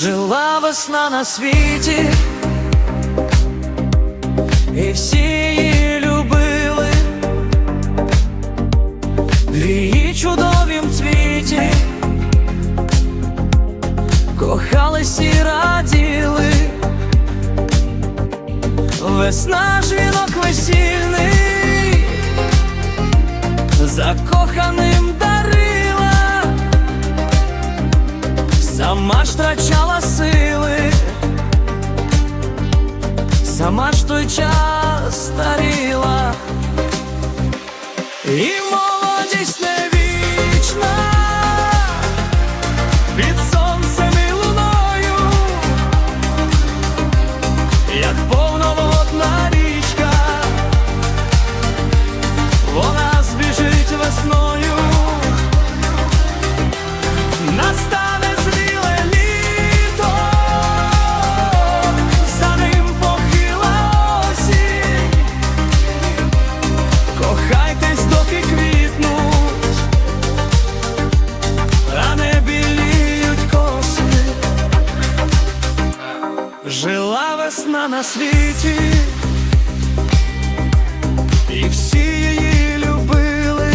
Жила весна на світі, і всі її любили. В її чудовім цвіті, кохались і раділи, весна жінок весільний, закоханим дарила. Сама ж втрачала сили, сама ж той час старіла, і молодість не вічна, під сонцем і луною, як повноводна весна на світі, і всі її любили.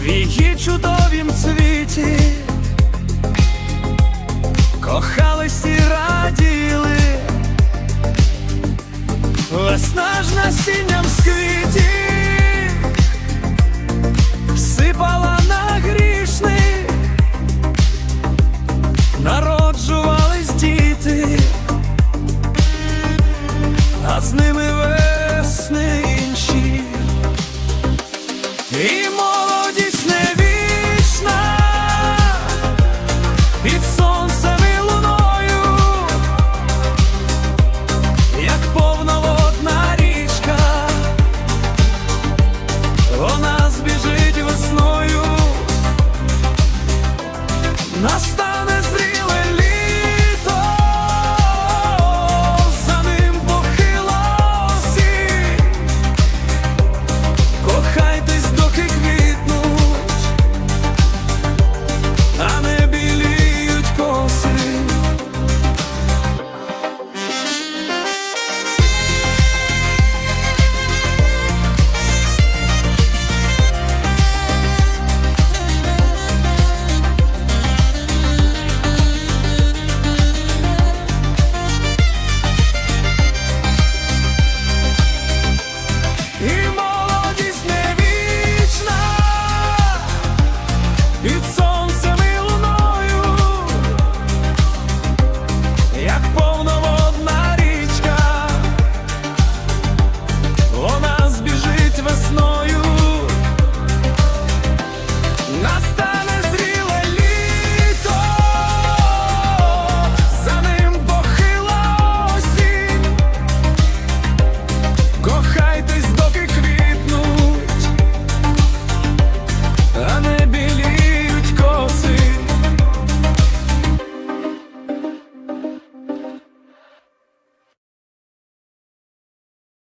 В її чудовім цвіті, кохались і раділи, весна ж насінням з Amen.